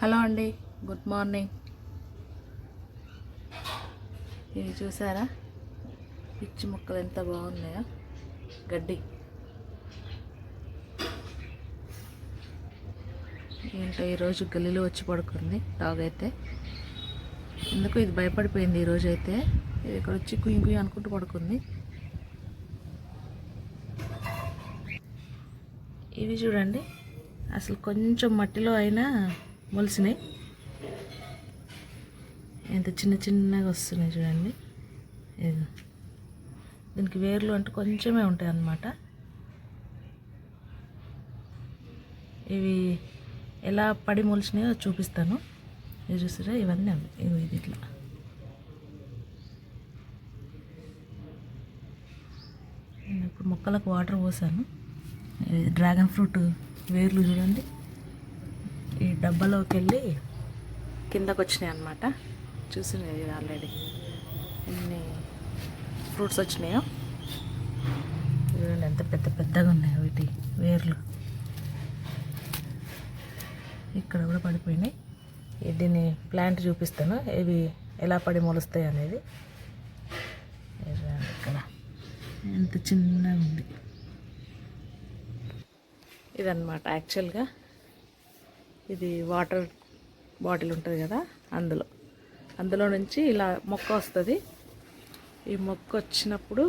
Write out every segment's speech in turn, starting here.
Hello అండి good morning. ఇవి చూసారా? పిచ్చి మొక్కలు ఎంత బాగున్నాయో. గడ్డి. ఏంటో ఈరోజు గల్లీలో వచ్చి పడుకుంది డాగ్ అయితే. ఎందుకు ఇది భయపడిపోయింది ఈరోజు అయితే. ఇది ఇక్కడ వచ్చి కుయ్యి కుయ్యి అనుకుంటూ పడుకుంది. ఇవి చూడండి అసలు కొంచెం మట్టిలో అయినా మొలిసినాయి. ఎంత చిన్న చిన్నగా వస్తున్నాయి చూడండి. దీనికి వేర్లు అంటే కొంచెమే ఉంటాయి అన్నమాట. ఇవి ఎలా పడి మొలిచినాయో చూపిస్తాను. ఇది చూసారా? ఇవన్నీ అవి. ఇవి ఇది ఇట్లా. నేను ఇప్పుడు మొక్కలకు వాటర్ పోసాను. ఇది డ్రాగన్ ఫ్రూట్ వేర్లు చూడండి. డబ్బాలోకి వెళ్ళి కిందకు వచ్చినాయి అన్నమాట చూసినది ఇది ఆల్రెడీ ఎన్ని ఫ్రూట్స్ వచ్చినాయో. చూడండి ఎంత పెద్ద పెద్దగా ఉన్నాయో వీటి వేర్లు. ఇక్కడ కూడా పడిపోయినాయి. దీన్ని ప్లాంట్ చూపిస్తాను. ఇవి ఎలా పడి మొలుస్తాయి అనేది. ఇక్కడ. ఎంత చిన్నగా ఉంది. ఇదన్నమాట యాక్చువల్గా ఇది వాటర్ బాటిల్ ఉంటుంది కదా అందులో. అందులో నుంచి ఇలా మొక్క వస్తుంది. ఈ మొక్క వచ్చినప్పుడు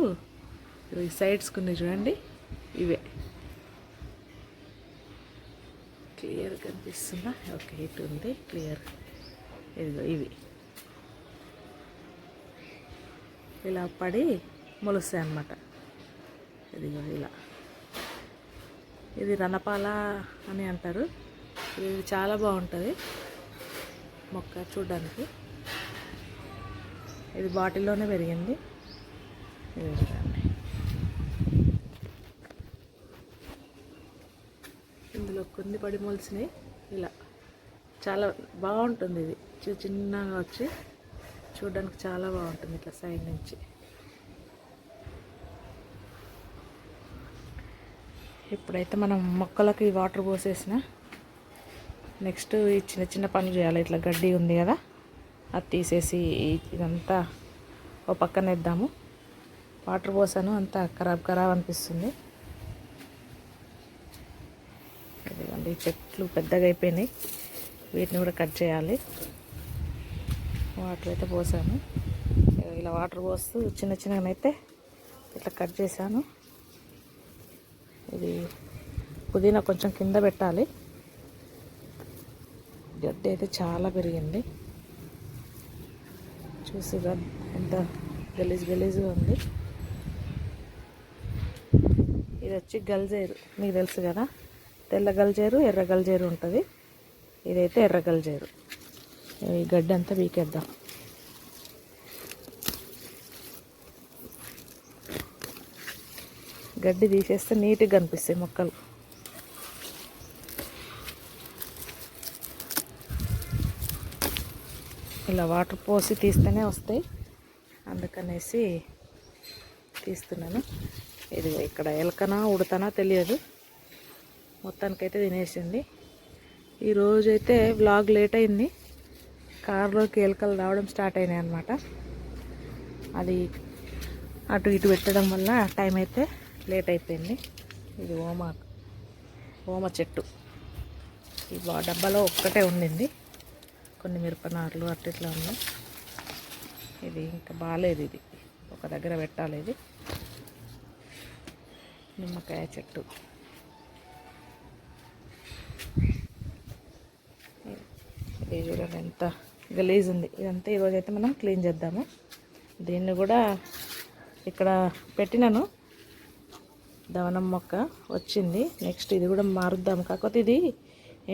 ఈ సైడ్స్ కొన్ని చూడండి ఇవే. క్లియర్ కనిపిస్తుందా ఓకే ఇటు ఉంది క్లియర్ ఇదిగో ఇవి. ఇలా పడి మొలుస్తాయి అన్నమాట. ఇదిగో ఇలా. ఇది రణపాల అని అంటారు. ఇది చాలా బాగుంటుంది. మొక్క చూడడానికి. ఇది బాటిల్లోనే పెరిగింది. ఇది చూడండి. ఇందులో కొన్ని పడి మొలిసినాయి. ఇలా. చాలా బాగుంటుంది ఇది. చిన్న చిన్నగా వచ్చి చూడడానికి చాలా బాగుంటుంది ఇట్లా సైడ్ నుంచి. ఇప్పుడైతే మనం మొక్కలకి వాటర్ పోసేసిన నెక్స్ట్ ఈ చిన్న చిన్న పనులు చేయాలి. ఇట్లా గడ్డి ఉంది కదా అది తీసేసి ఇదంతా ఓ పక్కన వేద్దాము. వాటర్ పోసాను అంతా ఖరాబ్ ఖరాబ్ అనిపిస్తుంది. ఇదిగోండి చెట్లు పెద్దగా అయిపోయినాయి. వీటిని కూడా కట్ చేయాలి. వాటర్ అయితే పోసాను. ఇలా వాటర్ పోస్తూ చిన్న చిన్నగానైతే ఇట్లా కట్ చేశాను. ఇది పుదీనా కొంచెం కింద పెట్టాలి. గడ్డి అయితే చాలా పెరిగింది. చూసిగా ఎంత గలీజ్ గలీజ్గా ఉంది. ఇది వచ్చి గల్జేరు మీకు తెలుసు కదా? తెల్ల గల్జేరు ఎర్ర గల్జేరు ఉంటుంది. ఇదైతే ఎర్ర గల్జేరు. ఈ గడ్డి అంతా వీకేద్దాం గడ్డి తీసేస్తే నీట్గా కనిపిస్తాయి మొక్కలు. ఇలా వాటర్ పోసి తీస్తేనే వస్తాయి. అందుకనేసి తీస్తున్నాను. ఇది ఇక్కడ ఎలకనా ఉడతానా తెలియదు. మొత్తానికైతే తినేసింది. ఈరోజైతే వ్లాగ్ లేట్ అయింది. కారులోకి ఎలకలు రావడం స్టార్ట్ అయినాయి అనమాట అది అటు ఇటు పెట్టడం వల్ల టైం అయితే లేట్ అయిపోయింది. ఇది ఓమ ఓమ చెట్టు. ఈ డబ్బాలో ఒక్కటే ఉండింది. కొన్ని మిరపనారులు అట్లా ఇట్లా ఉన్నాయి. ఇది ఇంకా బాగాలేదు ఇది. ఒక దగ్గర పెట్టాలి ఇది. నిమ్మకాయ చెట్టు. ఇది చూడండి ఎంత గలీజ్ ఉంది. ఇదంతా ఈరోజైతే మనం క్లీన్ చేద్దాము. దీన్ని కూడా ఇక్కడ పెట్టినాను. దవనం మొక్క వచ్చింది. నెక్స్ట్ ఇది కూడా మారుద్దాం. కాకపోతే ఇది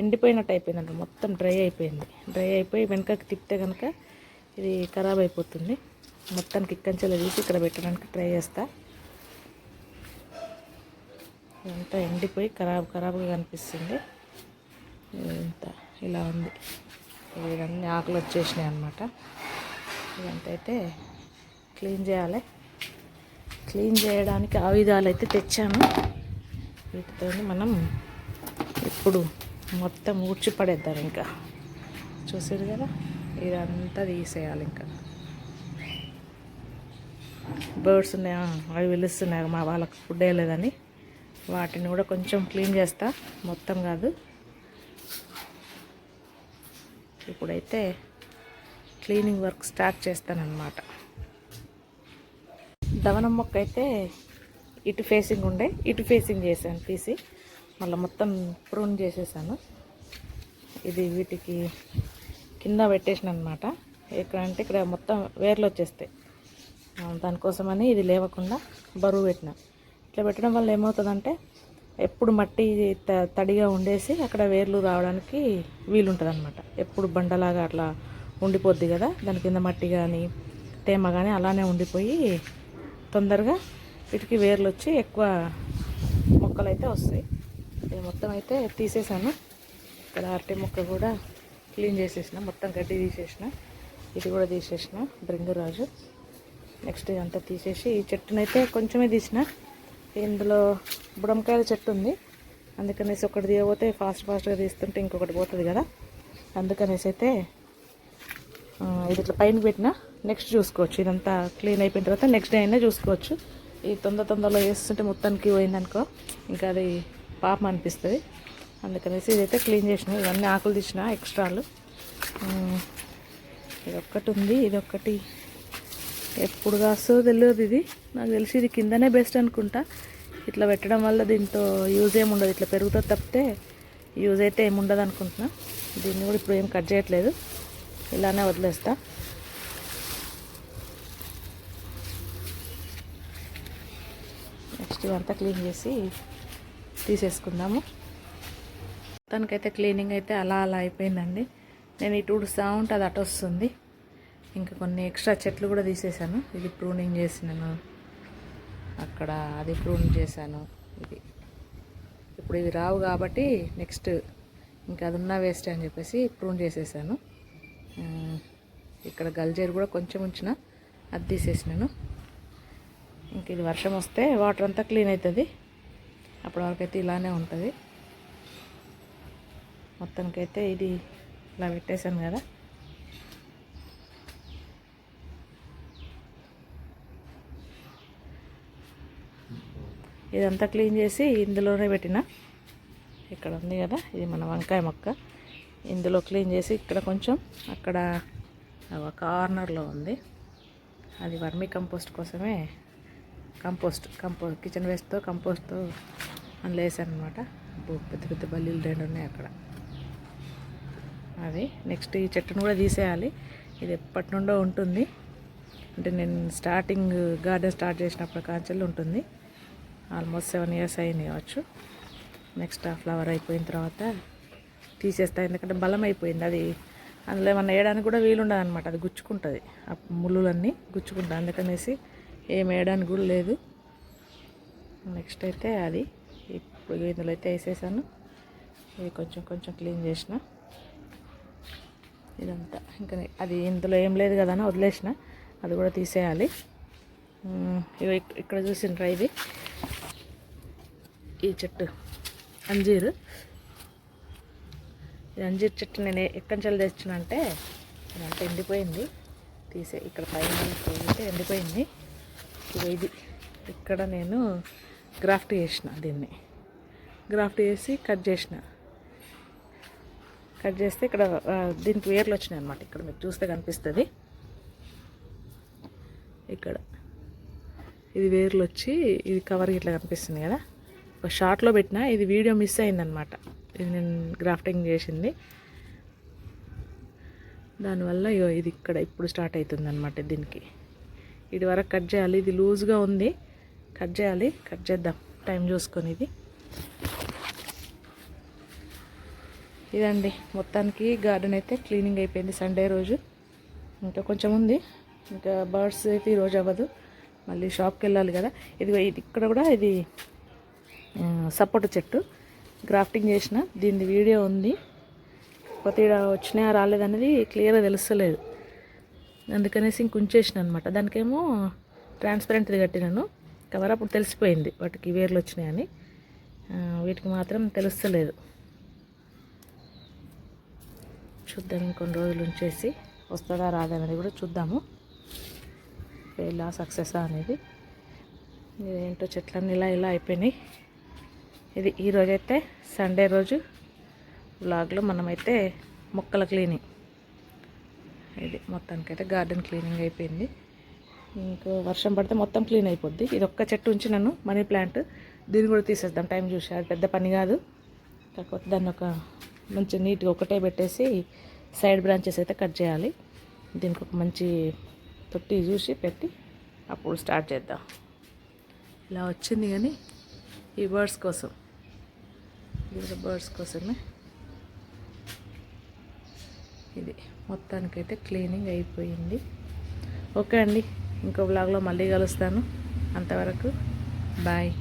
ఎండిపోయినట్టు అయిపోయిందంట. మొత్తం డ్రై అయిపోయింది. డ్రై అయిపోయి వెనకకి తిప్పితే కనుక ఇది ఖరాబ్ అయిపోతుంది. మొత్తానికి ఇక్కంచెలు తీసి ఇక్కడ పెట్టడానికి ట్రై చేస్తా. ఇదంతా ఎండిపోయి ఖరాబ్ ఖరాబ్గా కనిపిస్తుంది. ఇంత ఇలా ఉంది. ఇవన్నీ ఆకులు వచ్చేసినాయి అనమాట ఇదంతా అయితే క్లీన్ చేయాలి. క్లీన్ చేయడానికి ఆయుధాలు అయితే తెచ్చాను. వీటితో మనం ఇప్పుడు మొత్తం ఊడ్చి పడేద్దాం ఇంకా. చూసారు కదా? ఇదంతా తీసేయాలి ఇంకా. బర్డ్స్ ఉన్నాయా? అవి పిలుస్తున్నాయి మా వాళ్ళకి ఫుడ్ వేయలేదని వాటిని కూడా కొంచెం క్లీన్ చేస్తా. మొత్తం కాదు. ఇప్పుడైతే క్లీనింగ్ వర్క్ స్టార్ట్ చేస్తానన్నమాట. దవనం మొక్క అయితే ఇటు ఫేసింగ్ ఉండే ఇటు ఫేసింగ్ చేశాను తీసి మళ్ళీ మొత్తం ప్రూన్ చేసేసాను. ఇది వీటికి కింద పెట్టేసిన అనమాట ఎక్కడంటే ఇక్కడ మొత్తం వేర్లు వచ్చేస్తాయి. దానికోసమని ఇది లేవకుండా బరువు పెట్టిన. ఇట్లా పెట్టడం వల్ల ఏమవుతుందంటే ఎప్పుడు మట్టి త- తడిగా ఉండేసి అక్కడ వేర్లు రావడానికి వీలుంటుంది అనమాట ఎప్పుడు బండలాగా అట్లా ఉండిపోద్ది కదా దాని కింద మట్టి కానీ తేమ కానీ అలానే ఉండిపోయి తొందరగా వీటికి వేర్లు వచ్చి ఎక్కువ మొక్కలు అయితే వస్తాయి. ఇది మొత్తం అయితే తీసేసాను. ఇక్కడ అరటి ముక్క కూడా క్లీన్ చేసేసిన మొత్తం గడ్డి తీసేసిన ఇది కూడా తీసేసిన బృంగరాజు. నెక్స్ట్ ఇదంతా తీసేసి ఈ చెట్టునైతే కొంచెమే తీసిన. ఇందులో బుడంకాయల చెట్టు ఉంది. అందుకనేసి ఒకటి తీయబోతే ఫాస్ట్ ఫాస్ట్గా తీస్తుంటే ఇంకొకటి పోతుంది కదా. అందుకనేసి అయితే ఇది ఇట్లా పైన పెట్టిన. నెక్స్ట్ చూసుకోవచ్చు. ఇదంతా క్లీన్ అయిపోయిన తర్వాత నెక్స్ట్ డే అయినా చూసుకోవచ్చు. ఈ తొందర తొందరలో వేస్తుంటే మొత్తానికి పోయిందనుకో ఇంకా అది పాపం అనిపిస్తుంది. అందుకనేసి ఇదైతే క్లీన్ చేసిన ఇవన్నీ ఆకులు తీసిన ఎక్స్ట్రాలు. ఇదొక్కటి ఉంది ఇది ఎప్పుడు కాస్తో తెలియదు ఇది. నాకు తెలిసి ఇది కిందనే బెస్ట్ అనుకుంటా. ఇట్లా పెట్టడం వల్ల దీంతో యూజ్ ఏమి ఉండదు. ఇట్లా పెరుగుతుంది తప్పితే యూజ్ అయితే ఏమి ఉండదు అనుకుంటున్నా. దీన్ని కూడా ఇప్పుడు ఏం కట్ చేయట్లేదు. ఇలానే వదిలేస్తా. నెక్స్ట్ ఇవంతా క్లీన్ చేసి తీసేసుకుందాము. మొత్తానికైతే క్లీనింగ్ అయితే అలా అలా అయిపోయిందండి. నేను ఇటు ఉడుస్తూ ఉంటే అది అటు వస్తుంది. ఇంకా కొన్ని ఎక్స్ట్రా చెట్లు కూడా తీసేసాను ఇది ప్రూనింగ్ చేసినాను. అక్కడ అది ప్రూన్ చేశాను. ఇది ఇప్పుడు ఇవి రావు కాబట్టి నెక్స్ట్ ఇంకా అది ఉన్నా వేస్ట్ అని చెప్పేసి ప్రూన్ చేసేసాను. ఇక్కడ గల్జేరు కూడా కొంచెం ఉంచిన అది తీసేసినాను. ఇంక ఇది వర్షం వస్తే వాటర్ అంతా క్లీన్ అవుతుంది. అప్పటి వరకు అయితే ఇలానే ఉంటుంది. మొత్తానికైతే ఇది ఇలా పెట్టేశాను కదా. ఇదంతా క్లీన్ చేసి ఇందులోనే పెట్టిన. ఇక్కడ ఉంది కదా ఇది మన వంకాయ మొక్క. ఇందులో క్లీన్ చేసి ఇక్కడ కొంచెం అక్కడ ఒక కార్నర్లో ఉంది. అది వర్మీ కంపోస్ట్ కోసమే కంపోస్ట్ కంపో కిచెన్ వేస్ట్తో కంపోస్ట్తో అందులో వేసాను అనమాట పెద్ద పెద్ద బల్లీలు రెండు ఉన్నాయి అక్కడ. అది నెక్స్ట్ ఈ చెట్టును కూడా తీసేయాలి. ఇది ఎప్పటి నుండో ఉంటుంది. అంటే నేను స్టార్టింగ్ గార్డెన్ స్టార్ట్ చేసినప్పుడు కాంచెల్ ఉంటుంది. ఆల్మోస్ట్ సెవెన్ ఇయర్స్ అయింది కావచ్చు. నెక్స్ట్ ఆ ఫ్లవర్ అయిపోయిన తర్వాత తీసేస్తా. ఎందుకంటే బలం అయిపోయింది. అది అందులో ఏమన్నా వేయడానికి కూడా వీలుండదు అనమాట అది గుచ్చుకుంటుంది. ఆ ముళ్ళులన్నీ గుచ్చుకుంటుంది అందుకనేసి ఏం వేయడానికి కూడా లేదు. నెక్స్ట్ అయితే అది. ఇప్పుడు ఇందులో అయితే వేసేసాను. ఇది కొంచెం కొంచెం క్లీన్ చేసిన. ఇదంతా. ఇంకా అది ఇందులో ఏం లేదు కదా అని వదిలేసిన. అది కూడా తీసేయాలి. ఇగో ఇక్కడ చూసిండ్రా ఇది. ఈ చెట్టు. అంజీరు. ఇది అంజీర్ చెట్టు నేను ఎక్కడి నుంచి తెచ్చిన అంటే ఇదంతా ఎండిపోయింది. తీసే ఇక్కడ పైన పోతే ఎండిపోయింది. ఇది. ఇక్కడ నేను గ్రాఫ్ట్ చేసిన దీన్ని. గ్రాఫ్ట్ చేసి కట్ చేసిన. కట్ చేస్తే ఇక్కడ దీనికి వేర్లు వచ్చినాయి అనమాట ఇక్కడ మీకు చూస్తే కనిపిస్తుంది. ఇక్కడ. ఇది వేర్లు వచ్చి ఇది కవర్ ఇట్లా కనిపిస్తుంది కదా. ఒక షార్ట్లో పెట్టిన ఇది వీడియో మిస్ అయిందనమాట ఇది నేను గ్రాఫ్టింగ్ చేసింది. దానివల్ల ఇగో ఇది ఇక్కడ ఇప్పుడు స్టార్ట్ అవుతుంది అనమాట దీనికి. ఇది వరకు కట్ చేయాలి. ఇది లూజ్గా ఉంది. కట్ చేయాలి. కట్ చేద్దాం. టైం చూసుకొని ఇది ఇదండి. మొత్తానికి గార్డెన్ అయితే క్లీనింగ్ అయిపోయింది సండే రోజు. ఇంకా కొంచెం ఉంది. ఇంకా బర్డ్స్ అయితే ఈరోజు అవ్వదు. మళ్ళీ షాప్కి వెళ్ళాలి కదా. ఇది ఇది ఇక్కడ కూడా ఇది సపోటా చెట్టు. గ్రాఫ్టింగ్ చేసిన. దీని వీడియో ఉంది. కొత్త ఈడ వచ్చినాయా రాలేదనేది క్లియర్గా తెలుస్తలేదు. అందుకనేసి ఇంక ఉంచేసిన అనమాట దానికేమో ట్రాన్స్పరెంట్ది కట్టినాను. కవర్ అప్పుడు తెలిసిపోయింది వాటికి వేర్లు వచ్చినాయని. వీటికి మాత్రం తెలుస్తలేదు. చూద్దాం ఇంకొన్ని రోజులు ఉంచేసి వస్తుందా రాదా అనేది కూడా చూద్దాము. ఫెయిలా సక్సెసా అనేది. ఇదేంటో చెట్లన్నీ ఇలా ఇలా అయిపోయినాయి. ఇది ఈరోజైతే సండే రోజు బ్లాగ్లో మనమైతే మొక్కల క్లీనింగ్. ఇది మొత్తానికైతే గార్డెన్ క్లీనింగ్ అయిపోయింది. ఇంకో వర్షం పడితే మొత్తం క్లీన్ అయిపోద్ది. ఇది ఒక్క చెట్టు ఉంచి నన్ను మనీ ప్లాంట్ దీన్ని కూడా తీసేద్దాం. టైం చూసి అది పెద్ద పని కాదు. కాకపోతే దాన్ని ఒక మంచి నీట్గా ఒకటే పెట్టేసి సైడ్ బ్రాంచెస్ అయితే కట్ చేయాలి. దీనికి ఒక మంచి తొట్టి చూసి పెట్టి అప్పుడు స్టార్ట్ చేద్దాం. ఇలా వచ్చింది కానీ ఈ బర్డ్స్ కోసం. ఇది బర్డ్స్ కోసమే. ఇది మొత్తానికైతే క్లీనింగ్ అయిపోయింది. ఓకే అండి ఇంకో బ్లాగ్లో మళ్ళీ కలుస్తాను. అంతవరకు బాయ్.